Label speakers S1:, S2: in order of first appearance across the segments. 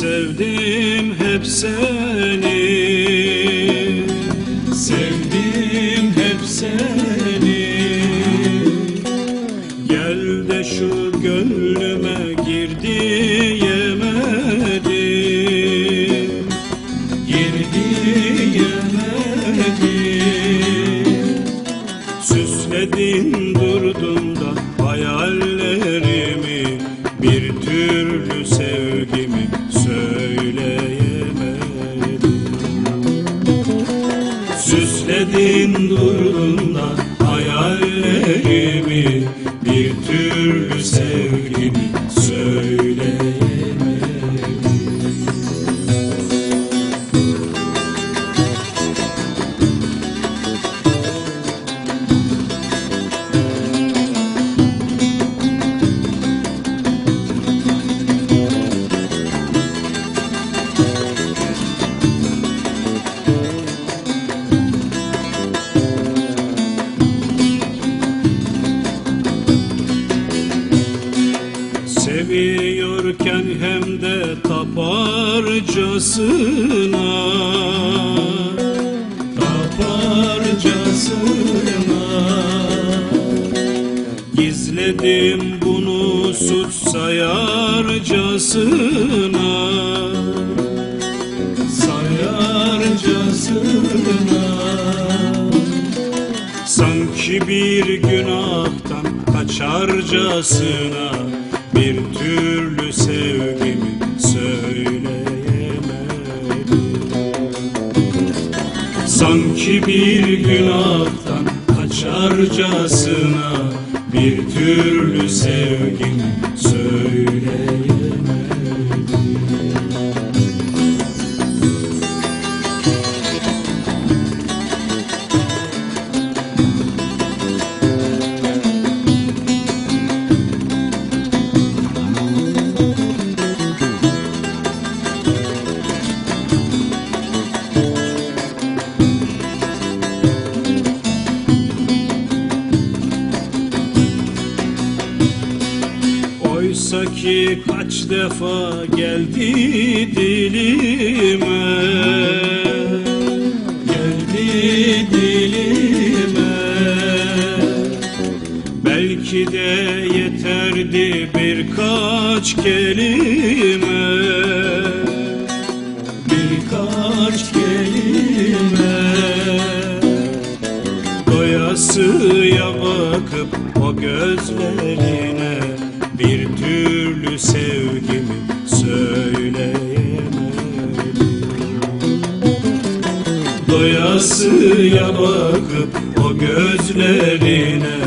S1: Sevdim hep seni. Durdun da Seviyorken hem de taparcasına. Taparcasına. Gizledim bunu suç sayarcasına. Sayarcasına. Sanki bir günahtan kaçarcasına Bir türlü sevgimi söyleyemedim Sanki bir günahtan kaçarcasına Bir türlü sevgimi söyleyemedim Oysa ki kaç defa geldi dilime. Geldi dilime. Belki de yeterdi birkaç kelime. Birkaç kelime. Doyasıya bakıp o gözlerine Bir türlü sevgimi söyleyemedim Doyasıya bakıp o gözlerine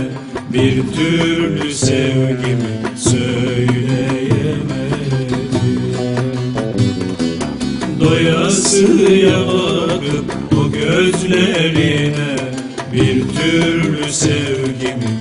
S1: Bir türlü sevgimi söyleyemedim Doyasıya bakıp o gözlerine Bir türlü sevgimi